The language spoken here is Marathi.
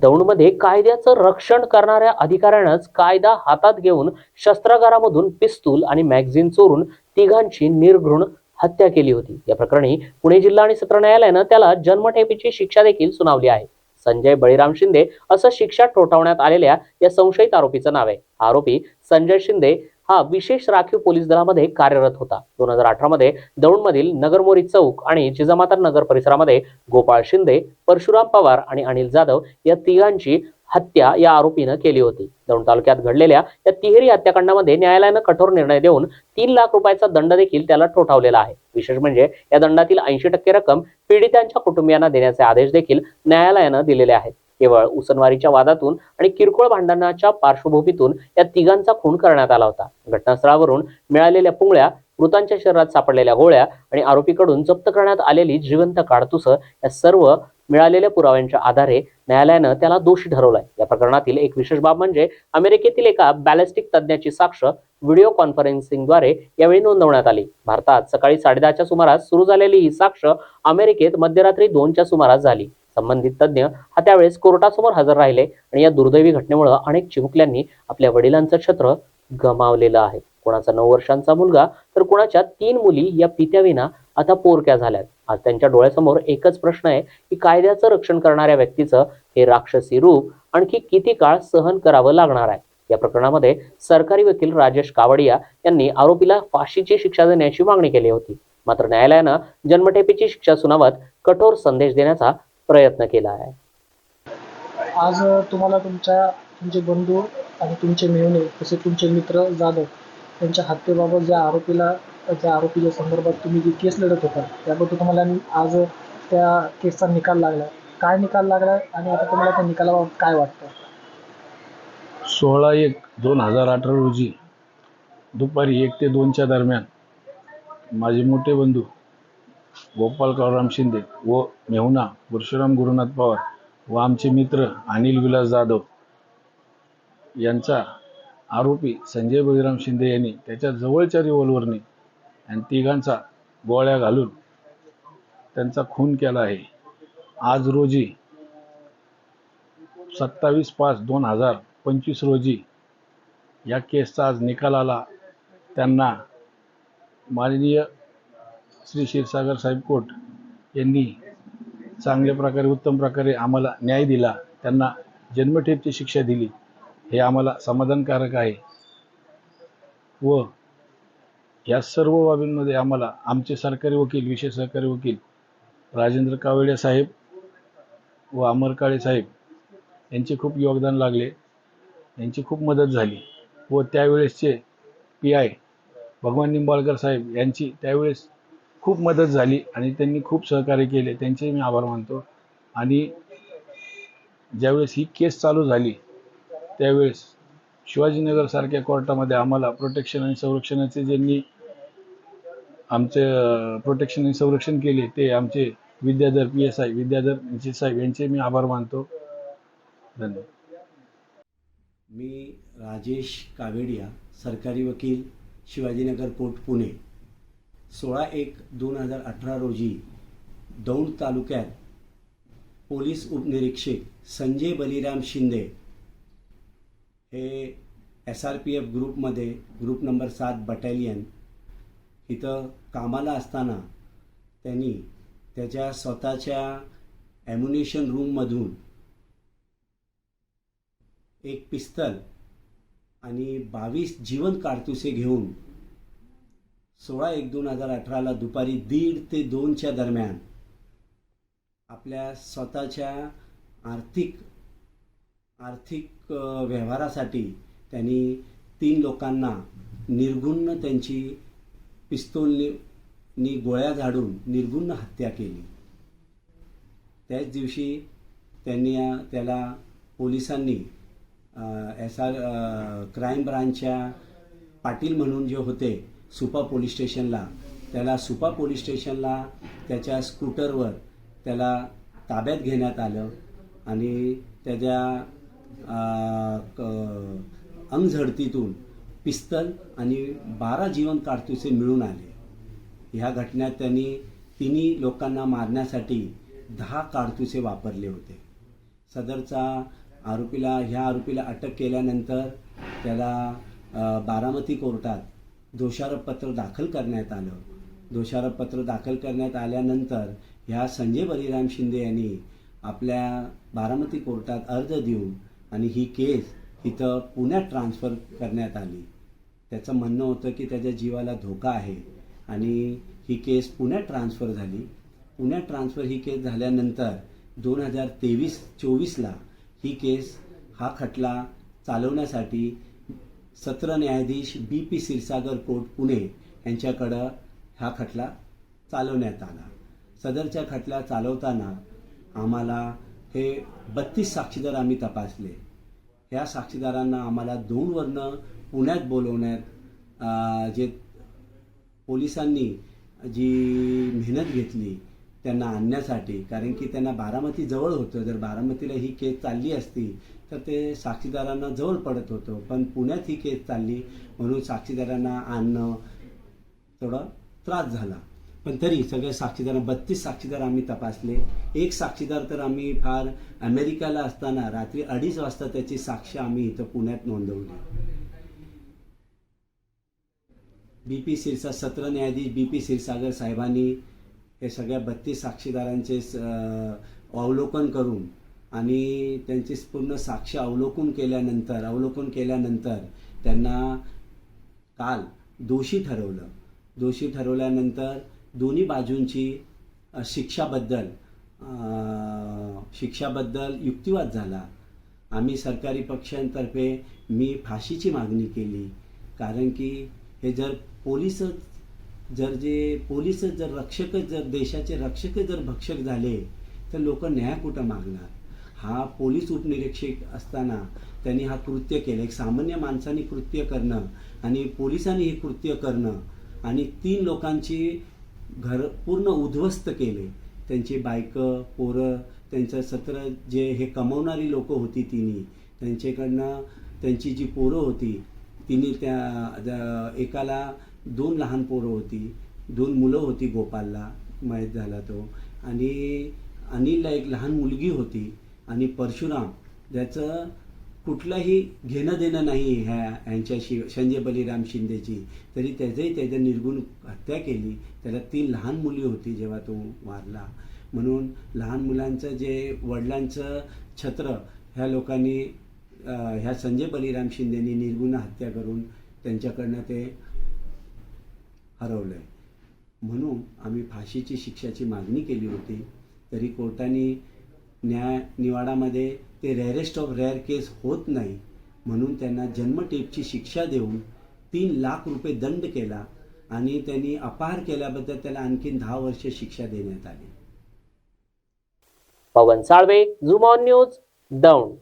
दौंडमध्ये कायद्याचं रक्षण करणाऱ्या अधिकाऱ्यानंच कायदा हातात घेऊन शस्त्रागारामधून पिस्तूल आणि मॅगझिन चोरून तिघांची निर्घृण हत्या केली होती. या प्रकरणी पुणे जिल्हा आणि सत्र न्यायालयानं त्याला जन्मठेपीची शिक्षा देखील सुनावली आहे. संजय बळीराम शिंदे असं शिक्षा ठोठावण्यात आलेल्या या संशयित आरोपीचं नाव आहे. आरोपी संजय शिंदे हा विशेष राखीव पोलीस दलामध्ये कार्यरत होता. दोन हजार अठरा मध्ये दौंडमधील नगरमोरी चौक आणि जिजामाता नगर परिसरामध्ये गोपाळ शिंदे परशुराम पवार आणि अनिल जाधव या तिघांची हत्या या आरोपीनं केली होती. दौंड तालुक्यात घडलेल्या या तिहेरी हत्याकांडामध्ये न्यायालयानं कठोर निर्णय देऊन तीन लाख रुपयाचा दंड देखील त्याला ठोठावलेला आहे. विशेष म्हणजे या दंडातील ऐंशी टक्के रक्कम पीडितांच्या कुटुंबियांना देण्याचे आदेश देखील न्यायालयानं दिलेले आहेत. केवळ उसनवारीच्या वादातून आणि किरकोळ भांडणाच्या पार्श्वभूमीतून या तिघांचा खून करण्यात आला होता. घटनास्थळावरून मिळालेल्या पुंगळ्या मृतांच्या शरीरात सापडलेल्या गोळ्या आणि आरोपीकडून जप्त करण्यात आलेली जिवंत काडतुसं या सर्व मिळालेल्या पुराव्यांच्या आधारे न्यायालयानं त्याला दोषी ठरवलाय. या प्रकरणातील एक विशेष बाब म्हणजे अमेरिकेतील एका बॅलिस्टिक तज्ज्ञाची साक्ष व्हिडिओ कॉन्फरन्सिंगद्वारे यावेळी नोंदवण्यात आली. भारतात सकाळी साडेदहाच्या सुमारास सुरू झालेली ही साक्ष अमेरिकेत मध्यरात्री दोनच्या सुमारास झाली. संबंधित तज्ज्ञ हा त्यावेळेस कोर्टासमोर हजर राहिले आणि या दुर्दैवी घटनेमुळे अनेक चिमुकल्यांनी आपल्या वडिलांचं छत्र गमावलेलं आहे. कोणाचा नऊ वर्षांचा मुलगा तर कोणाच्या तीन मुली या पित्याविना आता पोरक्या झाल्यात. आज त्यांच्या डोळ्यासमोर एकच प्रश्न आहे की कायद्याचं रक्षण करणाऱ्या व्यक्तीचं हे राक्षसी रूप आणखी किती काळ सहन करावं लागणार आहे? या प्रकरणामध्ये सरकारी वकील राजेश कावडिया यांनी आरोपीला फाशीची शिक्षा देण्याची मागणी केली होती. मात्र न्यायालयानं जन्मठेपीची शिक्षा सुनावत कठोर संदेश देण्याचा प्रयत्न केला आहे. आज तुम्हाला तुमच्या तुमचे बंधू आणि तुमचे मेहुणे तसे तुमचे मित्र जाधव यांच्या हत्येबाबत ज्या आरोपीला त्या आरोपीच्या संदर्भात तुम्ही जी केस लढत होता त्याबद्दल तुम्हाला आज त्या केसचा निकाल लागला. काय निकाल लागला आणि आता तुम्हाला त्या निकालाबाबत काय वाटतं? सोळा एक दोन हजार अठरा रोजी दुपारी एक ते दोनच्या दरम्यान माझे मोठे बंधू गोपाल काळराम शिंदे व मेहुना परशुराम गुरुनाथ पवार व आमचे मित्र अनिल विलास जाधव यांचा आरोपी संजय बळीराम शिंदे यांनी त्याच्या जवळच्या रिव्हॉल्वरने आणि तिघांचा गोळ्या घालून त्यांचा खून केला आहे. आज रोजी सत्तावीस पाच दोन हजार पंचवीस रोजी या केसचा आज निकाल आला. त्यांना माननीय श्री क्षीरसागर साहेब कोट यांनी चांगल्या प्रकारे उत्तम प्रकारे आम्हाला न्याय दिला. त्यांना जन्मठेपची शिक्षा दिली. हे आम्हाला समाधानकारक आहे. व या सर्व बाबींमध्ये आम्हाला आमचे सरकारी वकील विशेष सरकारी वकील राजेंद्र कावडे साहेब व अमर काळे साहेब यांचे खूप योगदान लागले. यांची खूप मदत झाली. व त्यावेळेसचे पी आय भगवान निंबाळकर साहेब यांची त्यावेळेस खूप मदत झाली आणि त्यांनी खूप सहकार्य केले. त्यांचे मी आभार मानतो. आणि ज्यावेळेस ही केस चालू झाली त्यावेळेस शिवाजीनगरसारख्या कोर्टामध्ये आम्हाला प्रोटेक्शन आणि संरक्षणाचे ज्यांनी आमचे प्रोटेक्शन आणि संरक्षण केले ते आमचे Vidyadhar P S I Vidyadhar ji साहेब यांचे मी आभार मानतो. धन्यवाद. मी राजेश कावेडिया सरकारी वकील शिवाजीनगर कोर्ट पुणे. सोळा एक दोन हजार अठरा रोजी दौंड तालुक्यात पोलीस उपनिरीक्षक संजय बलिराम शिंदे हे एस आर पी एफ ग्रुपमध्ये ग्रुप नंबर सात बटालियन इथं कामाला असताना त्यांनी त्याच्या स्वतःच्या ॲम्युनेशन रूममधून एक पिस्तल आणि बावीस जीवन कारतुसे घेऊन सोळा एक दोन हजार अठराला दुपारी दीड ते दोनच्या दरम्यान आपल्या स्वतःच्या आर्थिक आर्थिक व्यवहारासाठी त्यांनी तीन लोकांना निर्गुण्ण त्यांची पिस्तोलनी गोळ्या झाडून निर्गुण्ण हत्या केली. त्याच दिवशी त्यांनी त्याला पोलिसांनी एस आर क्राईम ब्रांचच्या पाटील म्हणून जे होते सुपा पोलीस स्टेशनला. त्याला सुपा पोलीस स्टेशनला त्याच्या स्कूटरवर त्याला ताब्यात घेण्यात आलं आणि त्याच्या क- अंगझडतीतून पिस्तल आणि बारा जीवन कारतुसे मिळून आले. ह्या घटनेत त्यांनी तिन्ही लोकांना मारण्यासाठी दहा कारतुसे वापरले होते. सदरचा आरोपीला ह्या आरोपीला अटक केल्यानंतर त्याला बारामती कोर्टात दोषारोपपत्र दाखल करण्यात आलं. दोषारोपपत्र दाखल करण्यात आल्यानंतर ह्या संजय बलिराम शिंदे यांनी आपल्या बारामती कोर्टात अर्ज देऊन आणि ही केस इथं पुण्यात ट्रान्स्फर करण्यात आली. त्याचं म्हणणं होतं की त्याच्या जीवाला धोका आहे आणि ही केस पुण्यात ट्रान्स्फर झाली. पुण्यात ट्रान्स्फर ही केस झाल्यानंतर दोन हजार तेवीस चोवीसला ही केस हा खटला चालवण्यासाठी सत्र न्यायाधीश B P Kshirsagar court Pune यांच्याकडं हा खटला चालवण्यात आला. सदरच्या खटला चालवताना आम्हाला हे बत्तीस साक्षीदार आम्ही तपासले. ह्या साक्षीदारांना आम्हाला दोन पुण्यात बोलवण्यात जे पोलिसांनी जी मेहनत घेतली त्यांना आणण्यासाठी कारण की त्यांना बारामती जवळ होतं. जर बारामतीला ही केस चालली असती तर ते साक्षीदारांना जवळ पडत होतं. पण पुण्यात ही केस चालली म्हणून साक्षीदारांना आणणं थोडा त्रास झाला. पण तरी सगळे साक्षीदार बत्तीस साक्षीदार आम्ही तपासले. एक साक्षीदार तर आम्ही फार अमेरिकाला असताना रात्री अडीच वाजता त्याची साक्ष आम्ही इथं पुण्यात नोंदवली. बी पी सिरसा सत्र न्यायाधीश बी पी सिरसागर साहेबांनी हे सगळ्या बत्तीस साक्षीदारांचे स- अवलोकन करून आणि त्यांची पूर्ण साक्ष अवलोकन केल्यानंतर अवलोकन केल्यानंतर त्यांना काल दोषी ठरवलं. दोषी ठरवल्यानंतर दोन्ही बाजूंची शिक्षाबद्दल शिक्षाबद्दल युक्तिवाद झाला. आम्ही सरकारी पक्षांतर्फे मी फाशीची मागणी केली. कारण की हे जर पोलीसच जर जे पोलीसच जर रक्षकच जर देशाचे रक्षकच जर भक्षक झाले तर लोक न्याय कुठं मागणार? हा पोलीस उपनिरीक्षक असताना त्यांनी हा कृत्य केलं. एक सामान्य माणसाने कृत्य करणं आणि पोलिसांनी हे कृत्य करणं आणि तीन लोकांची घर पूर्ण उद्ध्वस्त केले. त्यांची बायकं पोरं त्यांचं सत्र जे हे कमवणारी लोकं होती तिनी त्यांच्याकडनं त्यांची जी पोरं होती तिने त्या एकाला दोन लहान पोरं होती दोन मुलं होती गोपालला मयत झाला तो. आणि अनिलला एक लहान मुलगी होती. आणि परशुराम ज्याचं कुठलंही घेणं देणं नाही ह्या ह्यांच्याशी संजय बलिराम शिंदेची तरी त्याचंही त्याच्या निर्गुण हत्या केली. त्याला तीन लहान मुली होती जेव्हा तो वारला. म्हणून लहान मुलांचं जे वडिलांचं छत्र ह्या लोकांनी ह्या संजय बलिराम शिंदेनी निर्गुण हत्या करून त्यांच्याकडनं ते हरवलं आहे म्हणून आम्ही फाशीची शिक्षाची मागणी केली होती. तरी कोर्टाने न्याय निवाडामध्ये ते रेअरेस्ट ऑफ रेअर केस होत नाही. म्हणून त्यांना जन्मठेपची शिक्षा देऊन तीन लाख रुपये दंड केला आणि त्यांनी अपहार केल्याबद्दल त्याला आणखीन दहा वर्ष शिक्षा देण्यात आली. पवन साळवे झुम ऑन न्यूज दौंड.